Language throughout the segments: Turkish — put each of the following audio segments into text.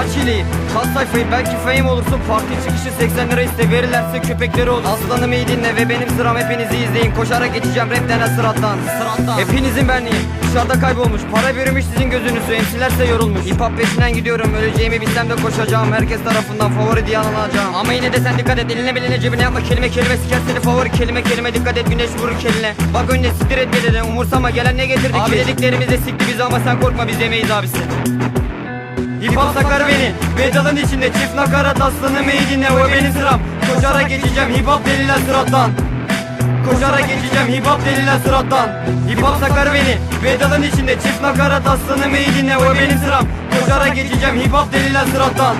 Aç hileyi, kas sayfayı? Belki fame olursun. Parti çıkışı 80 lira iste. Verirlerse köpekleri olur. Aslanım iyi dinle ve benim sıram hepinizi izleyin. Koşarak geçeceğim rap denen sırattan. Sırattan. Hepinizin benliği. Dışarıda kaybolmuş. Para bürümüş sizin gözünüzü. Emsilerse yorulmuş. Hip hop peşinden gidiyorum. Öleceğimi bilsem de koşacağım. Herkes tarafından favori diye anılacağım. Ama yine de sen dikkat et. Eline beline cebine yapma. Kelime kelime Siker seni. Favori kelime kelime. Dikkat et. Güneş vurur keline. Bak önüne siktir et dedin. Umursama. Gelen ne getirdik Abi. Dediklerimiz de sikti bizi ama sen korkma. Biz yemeyiz abisi Hip hop sakar beni Medalın içinde çift nakarat aslanım iyi dinle? O benim sıram. Koşarak geçeceğim hip hop deliler sırattan Koşarak geçeceğim hip hop deliler sırattan Hip hop sakar beni Medalın içinde çift nakarat aslanım iyi dinle? O benim sıram. Koşarak geçeceğim hip hop deliler sırattan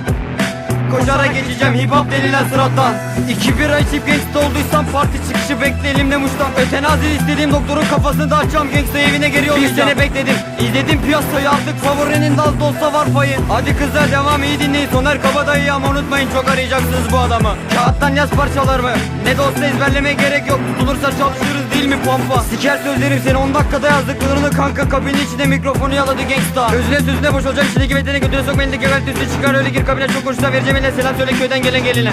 Koşarak geçeceğim hip hop denilen sırattan İki bir içip gangsta olduysam parti çıkışı bekle elimde muştan. Ötenazi istediğim doktorun kafasını da açacağım. Gangsta evine geri yollayacağım Bir sene bekledim. İzledim piyasayı artık favorinin de az da olsa var payı. Hadi kızlar devam iyi dinleyin. Soner Kabadayı ama unutmayın çok arayacaksınız bu adamı. Kağıttan yaz parçalarımı ne de olsa ezberlemeye gerek yok. Tutulursa çalışırız değil mi pompa? Siker sözlerim seni 10 dakikada yazdıklarını kanka kabinin içinde mikrofonu yaladı gangsta. Özüne sözüne boş olacak içindeki bedene götüne sokma elindeki evvel üstü çıkar. Öyle gir kabine çok konuşsa vereceğim eline selam söyle köyden gelen geline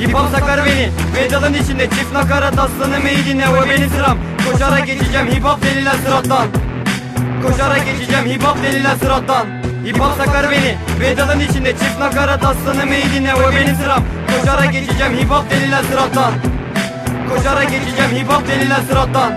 Hip hop sakar beni Medalın içinde çift nakarat aslanım iyi dinle. O benim sıram. Koşarak geçeceğim hip hop denilen sırattan. Koşarak geçeceğim hip hop denilen sırattan. Hip hop sakar beni Medalın içinde çift nakarat aslanım iyi dinle. O benim sıram. Koşarak geçeceğim hip hop denilen sırattan. Koşarak geçeceğim hip hop denilen sırattan